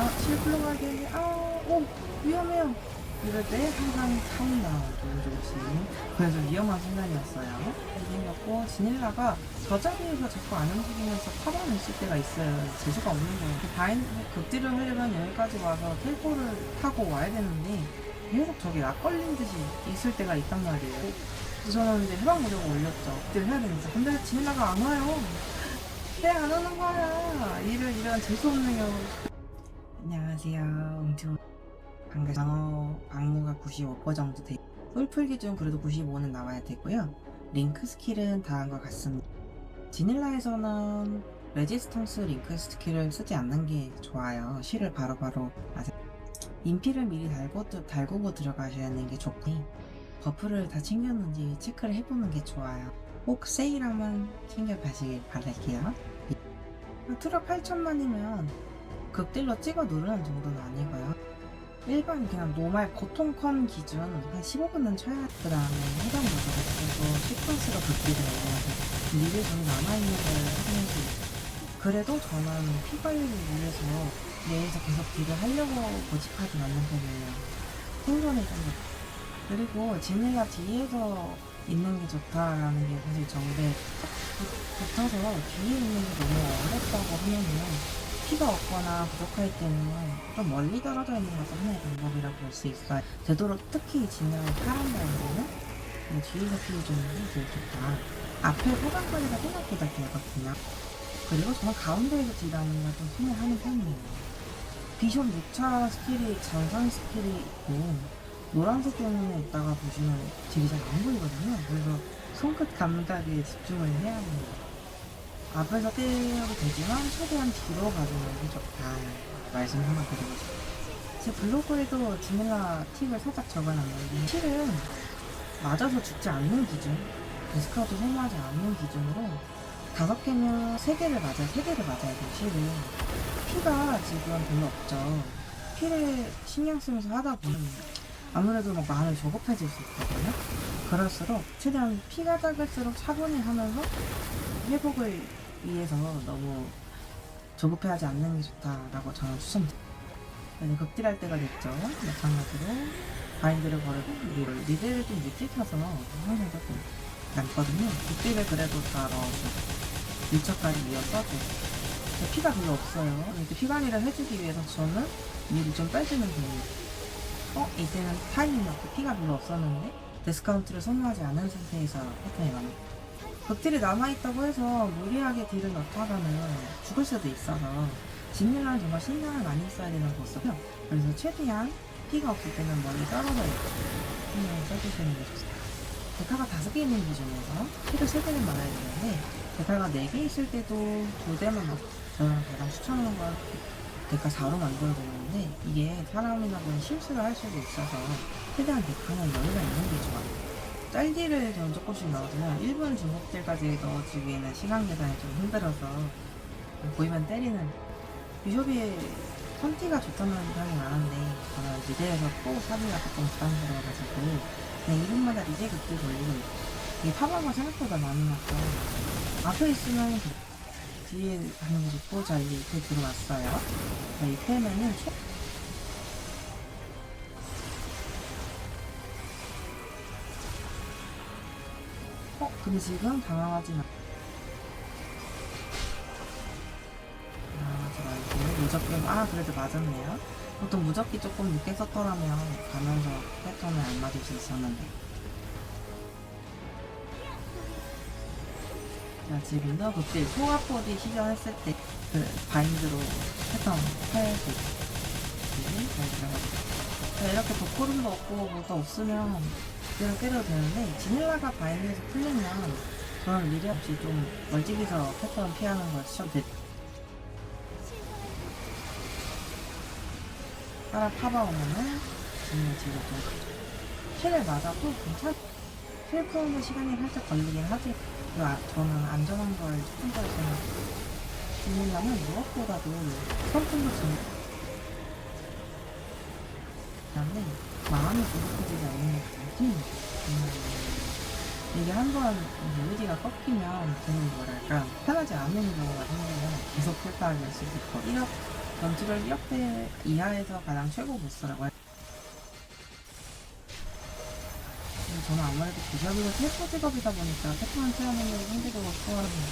아, 실플로 가야겠네. 아, 오, 위험해요. 이럴 때 항상 카운트다운 조금씩. 그래서 위험한 순간이었어요. 생겼고, 지닐라가 저 자리에서 자꾸 안 움직이면서 파방을 쓸 때가 있어요. 재주가 없는 거예요. 바인, 극딜을 하려면 여기까지 와서 텔포를 타고 와야 되는데, 계속 저기 락 걸린 듯이 있을 때가 있단 말이에요. 그래서 저는 이제 해방 무력을 올렸죠. 극딜을 해야 되니까. 근데 지닐라가 안 와요. 왜 안 오는 거야? 이런, 이런 재수 없는 경우. 안녕하세요. 웅튜 방금 방어 방무가 95% 정도 돼. 솔풀 기준 그래도 95는 나와야 되고요. 링크 스킬은 다음과 같습니다. 지닐라에서는 레지스턴스 링크 스킬을 쓰지 않는 게 좋아요. 실을 바로바로 아세. 인피를 미리 달고 달구고 들어가셔야 하는 게 좋고 버프를 다 챙겼는지 체크를 해보는 게 좋아요. 꼭 세일하면 챙겨가시길 바랄게요. 트럭 8천만이면 극딜로 찍어 누르는 정도는 아니고요. 일반 그냥 노말 고통컨 기준 한 15분은 쳐야 그 다음에 해당 모드가 되고 시퀀스로 극딜을 해요. 미리 좀 남아있는 걸 하면서 그래도 저는 피 관리를 위해서 뇌에서 계속 딜을 하려고 고집하진 않는 편이에요. 생존이 좀 좋- 그리고 지네가 뒤에서 있는 게 좋다라는 게 사실 정대 붙어서 뒤에 있는 게 너무 어렵다고 하면은 피가 없거나 부족할 때는 좀 멀리 떨어져 있는 것도 하나의 방법이라고 볼 수 있어요. 되도록 특히 진영을 파란다는 거는 네, 뒤에서 피를 주는 게 제일 좋다. 앞에 호강거리가 생각보다 길거든요. 그리고 저는 가운데에서 딜하는 걸좀 선호하는 편이에요. 비숍 6차 스킬이 전선 스킬이 있고 노란색 때문에 있다가 보시면 딜이 잘 안 보이거든요. 그래서 손끝 감각에 집중을 해야 합니다. 앞에서 때려도 되지만 최대한 뒤로 가주는 게 좋다 말씀 하나 드리고 싶어요. 제 블로그에도 지밀라 팁을 살짝 적어놨는데 실은 맞아서 죽지 않는 기준 디스카우트 소모하지 않는 기준으로 다섯 개면 세 개를 맞아요. 세 개를 맞아야 돼요. 실은 피가 지금 별로 없죠. 피를 신경 쓰면서 하다 보면 아무래도 막 마음이 조급해질 수 있거든요. 그럴수록 최대한 피가 작을수록 차분히 하면서 회복을 위해서 너무 조급해하지 않는 게 좋다라고 저는 추천드립니다. 이제 극딜할 때가 됐죠. 마찬가지로 바인드를 걸고 리를 리드를 좀 늦게 타서 항상 조금 남거든요. 극딜을 그래도 다 넣어주고 1차까지 이어서 피가 별로 없어요. 이렇게 피관리를 해주기 위해서 저는 미리 좀 빼주는 편이에요. 어? 이제는 타이밍이 없고 피가 별로 없었는데 디스카운트를 선호하지 않은 상태에서 패턴이 많아 요. 극딜이 남아있다고 해서 무리하게 딜을 넣다가는 죽을 수도 있어서 진밀라는 정말 신경을 많이 써야 되는 보스고요. 그래서 최대한 피가 없을 때는 멀리 떨어져 있고 신경을 써주시는 게 좋습니다. 데카가 다섯 개 있는 기준에서 피를 세 개는 맞아야 되는데 데카가 네 개 있을 때도 두 대만 맞 저는 가장 추천하는 건 데카 4로 만들어야 되는데 이게 사람이나 보니 실수를 할 수도 있어서 최대한 데카는 여유가 있는 게 좋아요. 짤디를 저는 조금씩 넣어두면 1분 중복딜까지 넣어주기에는 시간 계산이 좀 힘들어서 보이면 때리는 비숍이 선티가 좋다는 사람이 많은데 저는 리드에서 또 사비가 조금 부담스러워가지고 그냥 2분마다 리드 극딜 돌리고 이게 파바가 생각보다 많이 났고 앞에 있으면 그 뒤에 하는 거 좋고 자 이제 이렇게 들어왔어요. 자, 이 템에는 초... 근데 지금 당황하진 않... 당황하지 말고. 무적기 아 그래도 맞았네요. 보통 무적기 조금 늦게 썼더라면 가면서 패턴을 안 맞을 수 있었는데. 자 지금도 그때 소화포디 시전했을 때 그 바인드로 패턴 할수 있지 잘 들어가고 자 이렇게 도코름도 없고 뭐도 없으면 그냥 때려도 되는데 지닐라가 바인드에서 풀리면 저는 미리 없이 좀 멀찍이서 패턴 피하는 걸 추천드립니다 따라 파봐오면은 진짜 지금 좀 실을 맞아도 괜찮. 실 푸는데 시간이 살짝 걸리긴 하지. 그 아, 저는 안전한 걸 추천드려 생각. 진밀라면 무엇보다도 선풍도 진. 그다음에 마음이 조급해지지 않는 게 가장 큰 거죠. 이게 한번 의지가 꺾이면 저는 뭐랄까 편하지 않은 경우가 생기면 계속 수 있고 이렇게 전투력 1억대 이하에서 가장 최고 보스라고 할 저는 아무래도 기적으로 태포 직업이다 보니까 태포만 채워내는 상대적으로 수월합니다.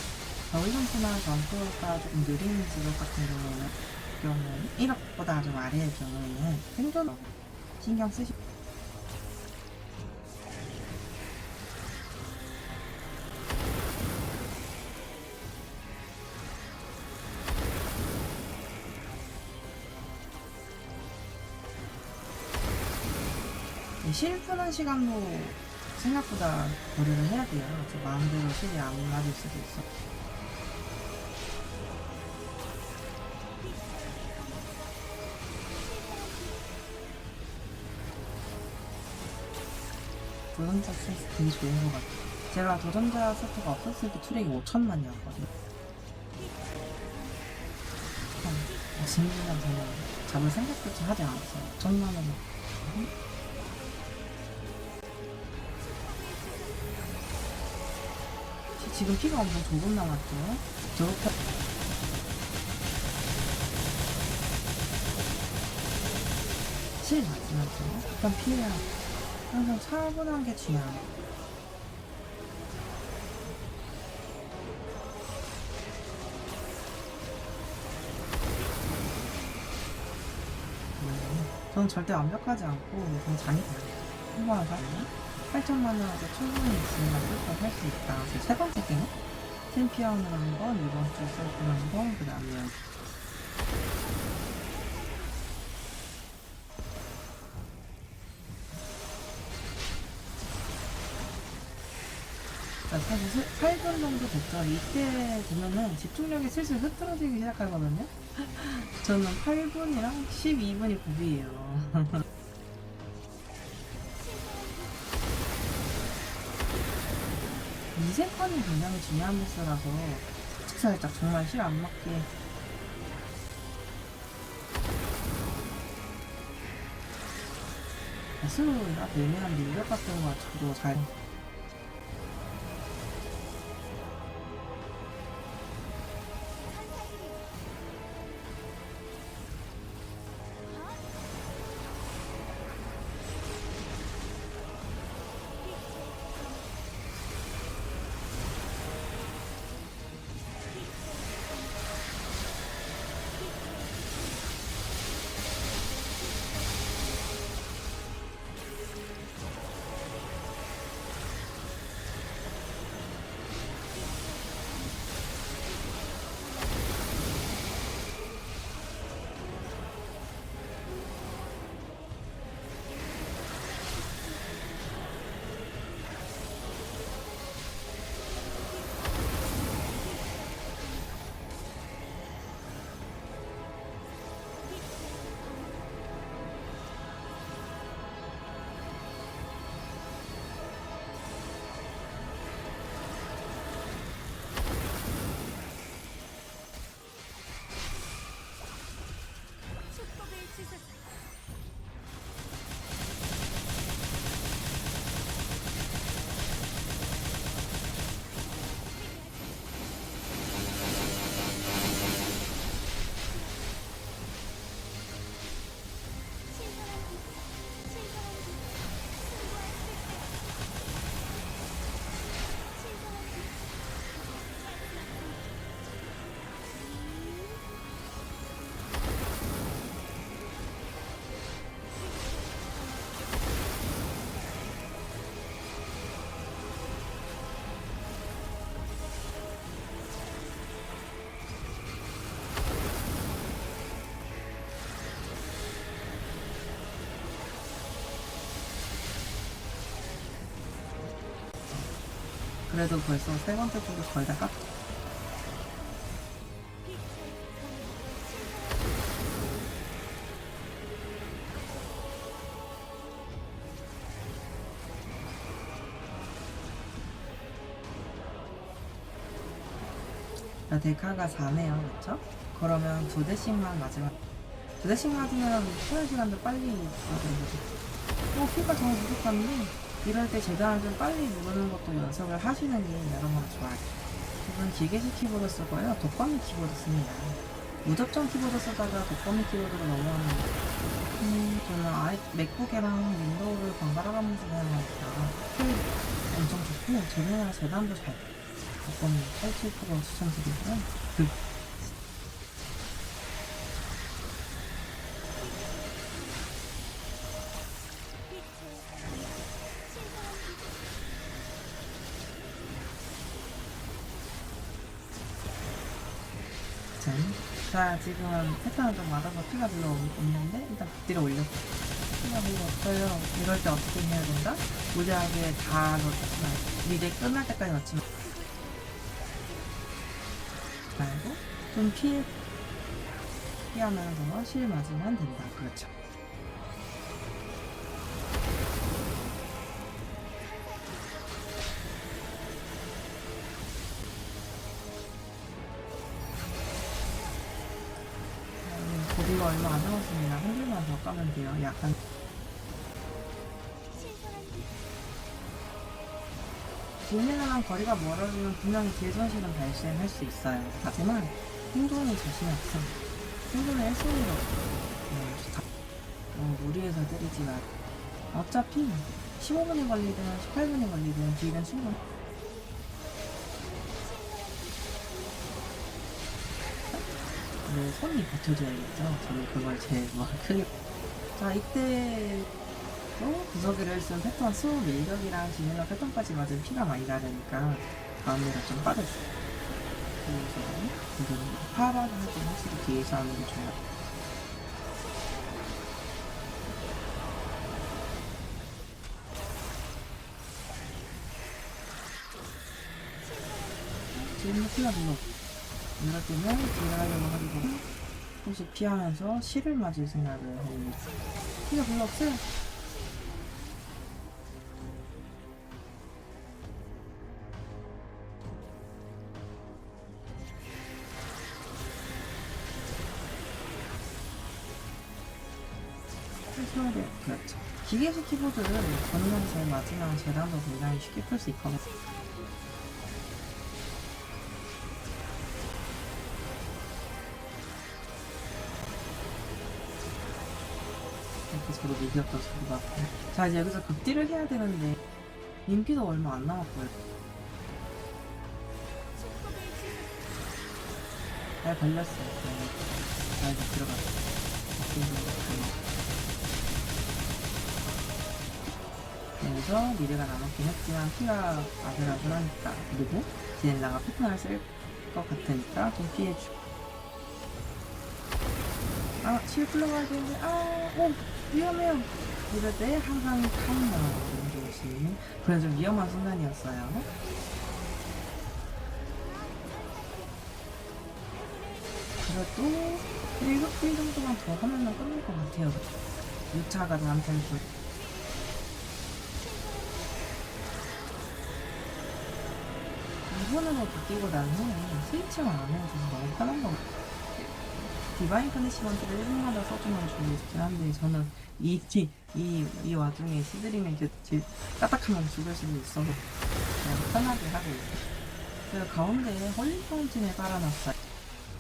겨울전투나 전투가 조금 느린 직업 같은 경우에는 경우는 1억보다 좀 아래의 경우에는 생존 신경 쓰시 이 실 푸는 시간도 생각보다 고려를 해야 돼요. 저 마음대로 실이 안 맞을 수도 있어. 도전자 세트 되게 좋은 것 같아요. 제가 도전자 세트가 없었을 때 투력이 5천만이었거든요. 참, 진주는 저는 잡을 생각조차 하지 않았어요. 5천만 원. 지금 피가 엄청 조금 남았죠. 저렇게 실 맞으면서 일단 피해야 항상 차분한 게. 음, 저는 절대 완벽하지 않고 좀 장이 달라요. 한번 사면 8천만 원에서 충분히 있으면 무조건 살수 있다. 그래서 세 번째 게임 챔피언을 한 번, 이번 주 셀프를 한 번, 그 다음에 자, 사실 8분 정도 됐죠. 이때 되면은 집중력이 슬슬 흐트러지기 시작하거든요. 저는 8분이랑 12분이 고비예요. 이 세컨이 굉장히 중요한 보스라서 살짝 정말 실 안 맞게. 스스로가 애매한 밀격 같은 거 저도 잘 그래도 벌써 세 번째 다 깎. 아, 데카가 4네요, 그쵸? 그러면 두 대씩만 맞으면 두 대씩 맞으면 소요 시간도 빨리 맞는 거죠. 어, 피가 정말 부족한데 이럴 때 재단을 좀 빨리 누르는 것도 연습을 하시는 게 여러모로 좋아요. 이건 기계식 키보드 쓰고요. 독감미 키보드 씁니다. 무접점 키보드 쓰다가 독거미 키보드로 넘어왔는데 음, 저는 아이, 맥북이랑 윈도우를 번갈아 가면서 사용하니까 엄청 좋고 제네나 재단도 잘 독거미 87% 추천드리고요 그 짠. 자, 지금 패턴을 좀 맞아서 피가 별로 없- 없는데, 일단 극딜을 올렸어요. 피가 별로 없어요. 이럴 때 어떻게 해야 된다? 무리하게 다 넣지만, 이제 끝날 때까지 넣지만, 말고, 좀 피해, 피하면서 실 맞으면 된다. 그렇죠. 고비가 얼마 안 남았습니다. 한 줄만 더 까면 돼요. 약간 진리랑 거리가 멀어지면 분명히 딜손실은 발생할 수 있어요. 하지만 생존이 자신이 없어. 생존을 할 수는 없어. 다- 어, 무리해서 때리지 마. 어차피 15분이 걸리든 18분이 걸리든 딜은 충분. 네, 손이 버텨줘야겠죠. 저는 그걸 제일 뭐 크게. 자, 이때 또 구석이를 쓴 패턴 수 밀격이랑 지밀러 패턴까지 맞은 피가 많이 나르니까 마음이가 좀 빠졌어요. 그래서 이건 파란을 좀 확실히 뒤에서 하는 게 좋아요. 지금 피가 별로 없- 이럴 때는 들어가려고 하기보다 혹시 피하면서 실을 맞을 생각을 있어요. 피가 별로 없어요. 해줘야 돼요. 그렇죠. 기계식 키보드를 전면 잘 맞으면 재단도 굉장히 쉽게 풀 수 있거든요. 이겼던 소리가 같고. 자, 이제 여기서 극딜을 해야 되는데, 인기도 얼마 안 남았고요. 잘 걸렸어요. 네. 자, 이제 들어갔어요. 여기서 미래가 남았긴 했지만 피가 아슬아슬하니까 그리고 지넬라가 패턴을 쓸 것 같으니까 좀 피해주고 아, 실 풀러가야 되는데 아, 오, 위험해요. 이럴 때 항상 카운터 조심 그런 좀 위험한 순간이었어요. 그래도 7분 정도만 더 하면 끝날 것 같아요. 6차가 저한테는 좀 이번으로 바뀌고 난 후에 스위칭을 안 해줘서 너무 편한 것 같아요. 디바인 커니시먼트를 1분마다 써주면 좋겠긴 한데 저는 이, 이, 이, 이 와중에 시드링을 이제 제- 까딱하면 죽을 수도 있어서 그냥 편하게 하고 있어요. 그래서 가운데에 홀리 파운틴을 깔아놨어요.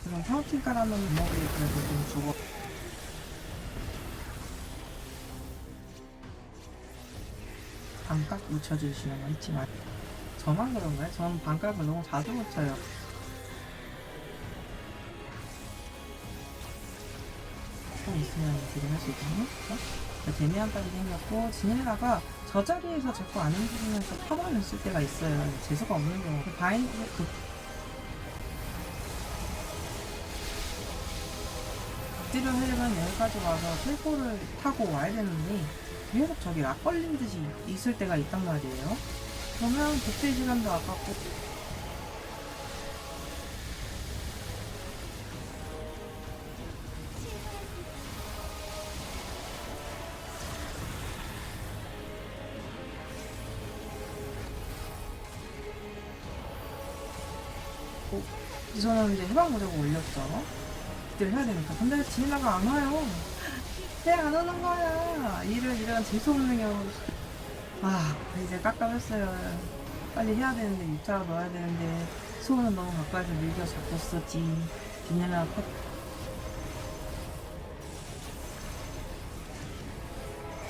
그럼 파운틴 깔아놓은 목이 그래도 좀 죽어. 반깍 묻혀주시는 거 잊지 마세요. 저만 그런가요? 저는 반각을 너무 자주 고쳐요. 좀 있으면 딜을 할수 있거든요. 그래서 데미안까지 생겼고 지닐라가 저 자리에서 자꾸 안 움직이면서 파만을 쓸 때가 있어요. 재수가 없는 경우. 그 바인 그 극딜을 하려면 여기까지 와서 텔포를 타고 와야 되는데 계속 저기 락 걸린 듯이 있을 때가 있단 말이에요. 그러면 복제 시간도 아깝고 이소는 이제 해방보자고 올렸어. 기대를 해야 되니까. 근데 지민아가 안 와요. 해안 오는 거야. 일을 이런 재수없는 경우. 아, 이제 깜깜했어요. 빨리 해야 되는데, 입자가 넣어야 되는데, 소는 너무 가까이서 밀겨 잡고 있었지. 지민아 컷.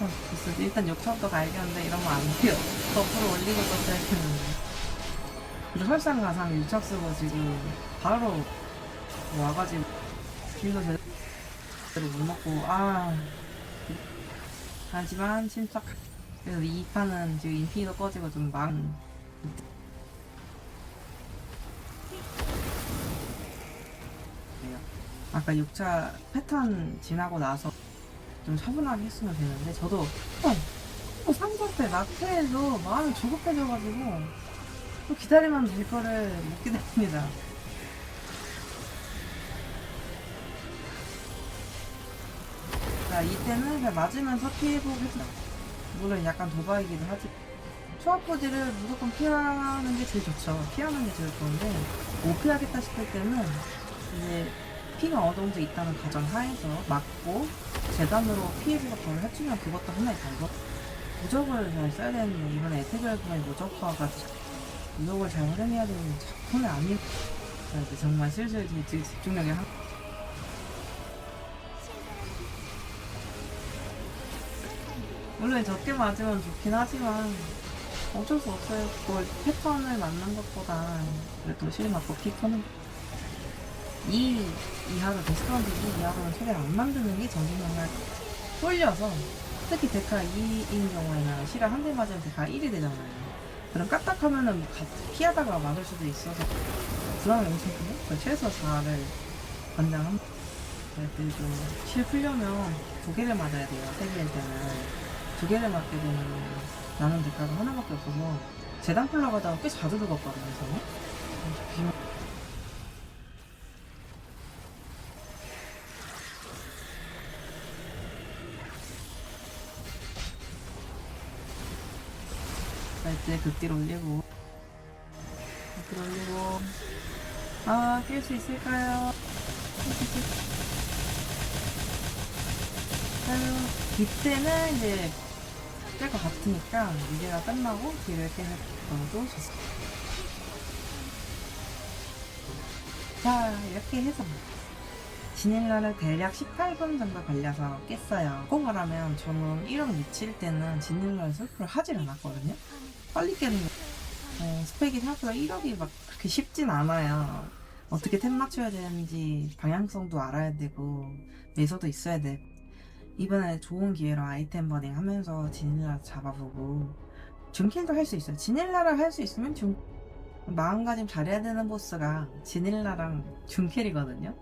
어, 됐어. 일단 역차부터 가야겠는데, 이런 거안 돼요. 거꾸로 올리고 떴어야 했는데. 그리고 설상가상 유착 쓰고 지금 바로 와가지고 길도 제대로 못 먹고 아 하지만 침착 그래서 이 판은 지금 인피도 꺼지고 좀 망. 아까 6차 패턴 지나고 나서 좀 차분하게 했으면 되는데 저도 어, 어, 3차 때 낙태해서 마음이 조급해져가지고 또 기다리면 될 거를 못 기다립니다. 자, 이때는 그냥 맞으면서 피해보겠다. 물론 약간 도박이기도 하지. 초합포지를 무조건 피하는 게 제일 좋죠. 피하는 게 제일 좋은데, 못 피하겠다 싶을 때는, 이제, 피가 어느 정도 있다는 가정 하에서 막고, 재단으로 피해보고 바로 해주면 그것도 하나의 방법. 무적을 잘 써야 되는데, 이번에 에테글 보면 무적화가 무적을 잘 활용해야 되는 작품이 아니고, 정말 슬슬 제 집- 집중력이 한, 물론 적게 맞으면 좋긴 하지만 어쩔 수 없어요. 그걸 패턴을 맞는 것보다 그래도 실 맞고 피 터는 2 이하로 데스크런트 2 이하로는 최대한 안 만드는 게 정신력을 쏠려서 특히 데카 2인 경우에는 실을 한 대 맞으면 데카 1이 되잖아요. 그럼 까딱하면은 가- 피하다가 맞을 수도 있어서 불안을 엄청 크고 최소 4를 권장합니다. 그래도 좀실 풀려면 두 개를 맞아야 돼요. 세 개일 때는. 두 개를 맞게 되면 나는 대가가 하나밖에 없어서 재단 풀러 가다가 꽤 자주 죽었거든요, 저는. 때 극딜 올리고 극딜 올리고 아, 깰 수 있을까요? 아유, 이때는 이제 깰 것 같으니까 이제가 끝나고 뒤를 깨는 것도 좋습니다. 자, 이렇게 해서 지닐라를 대략 18분 정도 걸려서 깼어요. 꼭 말하면 저는 1억 미칠 때는 지닐라를 슬프를 하질 않았거든요. 빨리 깨는 거. 어, 스펙이 생각보다 1억이 막 그렇게 쉽진 않아요. 어떻게 템 맞춰야 되는지 방향성도 알아야 되고 매서도 있어야 되고 이번에 좋은 기회로 아이템 버닝 하면서 지닐라 잡아보고 준킬도 할 수 있어요. 지닐라를 할 수 있으면 준 마음가짐 잘해야 되는 보스가 지닐라랑 준킬이거든요.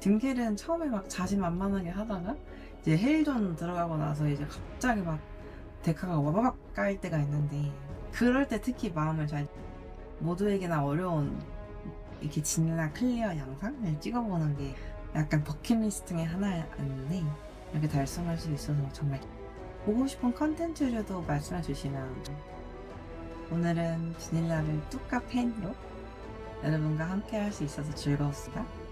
준킬은 처음에 막 자신만만하게 하다가 이제 헬존 들어가고 나서 이제 갑자기 막 데카가 와바박 깔 때가 있는데 그럴 때 특히 마음을 잘 모두에게나 어려운 이렇게 지닐라 클리어 영상을 찍어보는 게 약간 버킷리스트 중에 하나였는데 이렇게 달성할 수 있어서 정말 보고 싶은 컨텐츠류도 말씀해 주시면 오늘은 지닐라를 뚜까 팬으로 여러분과 함께 할 수 있어서 즐거웠습니다.